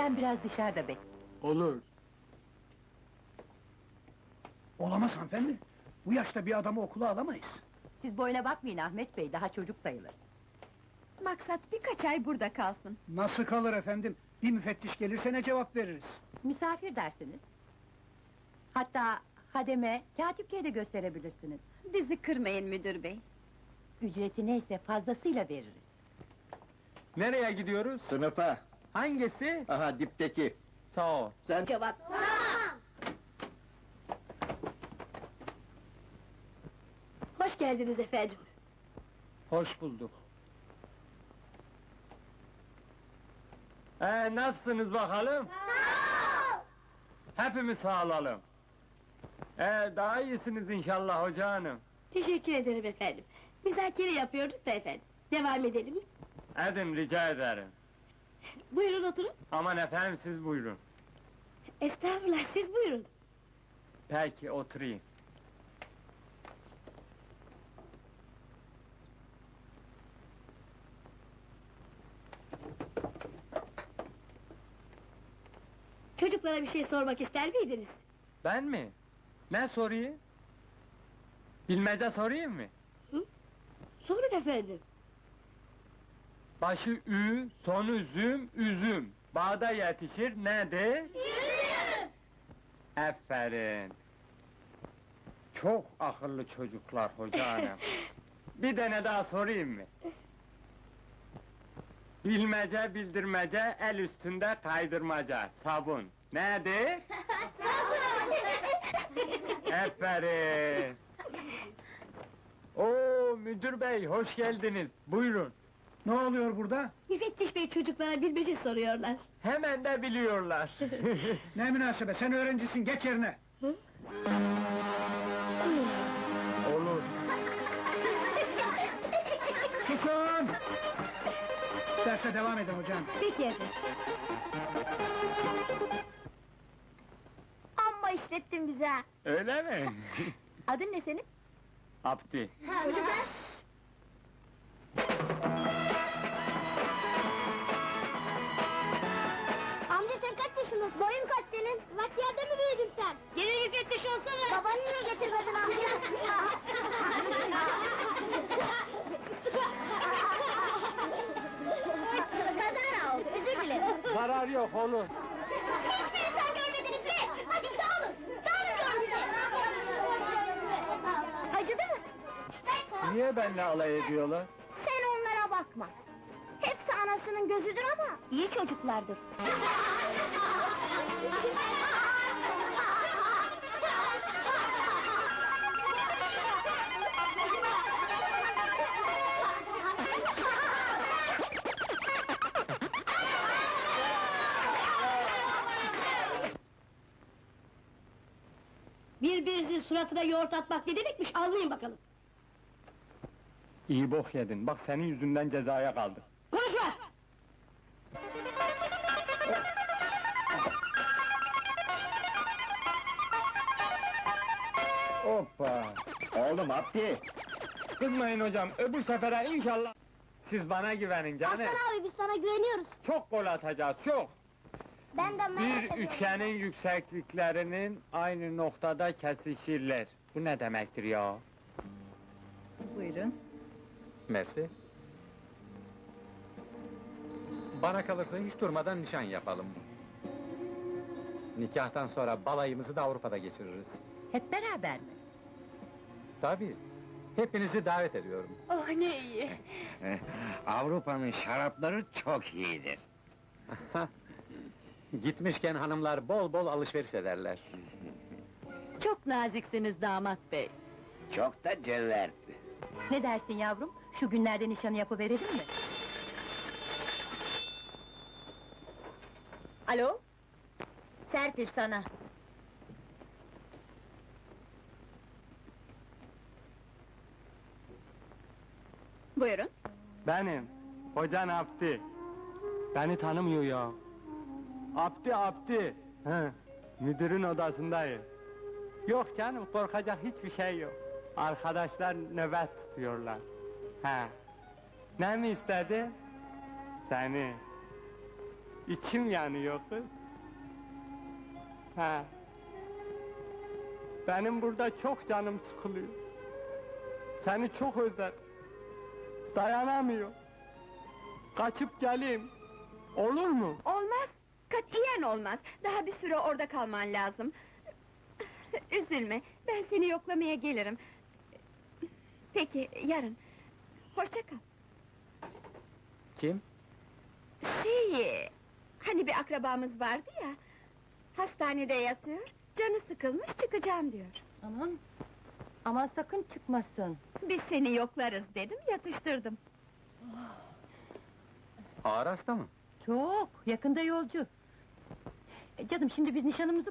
Sen biraz dışarıda bekle. Olur. Olamaz hanımefendi. Bu yaşta bir adamı okula alamayız. Siz boyuna bakmayın Ahmet Bey, daha çocuk sayılır. Maksat birkaç ay burada kalsın. Nasıl kalır efendim? Bir müfettiş gelirse ne cevap veririz? Misafir dersiniz. Hatta hademe, katipliğe de gösterebilirsiniz. Bizi kırmayın müdür bey. Ücreti neyse fazlasıyla veririz. Nereye gidiyoruz? Sınıfa. Hangisi? Aha dipteki. Sağ ol. Sen Cevap. Hoş geldiniz efendim. Hoş bulduk. Ee, nasılsınız bakalım? Hepimiz sağ olalım. Ee, daha iyisiniz inşallah hoca hanım. Teşekkür ederim efendim. Müzakere yapıyorduk da efendim. Devam edelim mi? Edin rica ederim. Buyurun oturun. Aman efendim siz buyurun. Estağfurullah siz buyurun. Peki oturayım. Çocuklara bir şey sormak ister miydiniz? Ben mi? Ne sorayım? Bilmece sorayım mı? Sorun efendim. Başı ü, sonu züm, üzüm. Bağda yetişir nedir? Üzüm! Aferin. Çok akıllı çocuklar hoca hanım. Bir tane daha sorayım mı? Bilmece bildirmece, el üstünde kaydırmaca, sabun. Nedir? Aferin. Oo müdür bey, hoş geldiniz. Buyurun. Ne oluyor burada? Müfettiş bey çocuklara bilmece soruyorlar. Hemen de biliyorlar. Ne münasebe, sen öğrencisin, geç yerine! Olur. Susun! Derse devam edin hocam. Peki efendim. Amma işlettin bize ha. Öyle mi? Adın ne senin? Abdi. Çocuklar. Boyun kaç senin? Yerde mi büyüdün sen? Yeni müfettiş olsana. Babanı niye getirmedin amca? Kazara oldu, özür dilerim. Zarar yok olur. Hiçbir insan görmediniz mi? Hadi dağılın, dağılın size. Acıdı mı? Niye benimle alay ediyorlar? Sen onlara bakma. Hepsi anasının gözüdür ama iyi çocuklardır. Birbirinizin suratına yoğurt atmak ne demekmiş anlayın bakalım. İyi bok yedin. Bak senin yüzünden cezaya kaldık. Konuşma! Hoppa. oğlum Abdi. Kızmayın hocam. Öbür sefere inşallah. Siz bana güvenin canım. Aslan abi biz sana güveniyoruz. Çok gol atacağız, çok. Ben de merak Bir ediyorum. üçgenin yüksekliklerinin aynı noktada kesişirler. Bu ne demektir ya? Buyurun. Mersi. Bana kalırsa hiç durmadan nişan yapalım. Nikahtan sonra balayımızı da Avrupa'da geçiririz. Hep beraber mi? Tabii. Hepinizi davet ediyorum. Oh ne iyi! Avrupa'nın şarapları çok iyidir. Gitmişken hanımlar bol bol alışveriş ederler. Çok naziksiniz damat bey. Çok da cömert. Ne dersin yavrum? Şu günlerde nişanı yapıverelim mi? Alo? Serpil sana. Buyurun. Benim. Hocan Abdi. Beni tanımıyor ya. Abdi Abdi. He. Müdürün odasındayım. Yok canım korkacak hiçbir şey yok. Arkadaşlar nöbet tutuyorlar. He. Ne mi istedi? Seni. İçim yanıyor kız. He. Benim burada çok canım sıkılıyor. Seni çok özledim. Dayanamıyor. Kaçıp geleyim. Olur mu? Olmaz, katiyen olmaz. Daha bir süre orada kalman lazım. Üzülme, ben seni yoklamaya gelirim. Peki, yarın. Hoşça kal. Kim? Şey, hani bir akrabamız vardı ya... ...hastanede yatıyor, canı sıkılmış çıkacağım diyor. Aman, aman sakın çıkmasın. Biz seni yoklarız dedim, yatıştırdım. Ağır hasta mı? Çok, yakında yolcu. E, Canım şimdi biz nişanımızı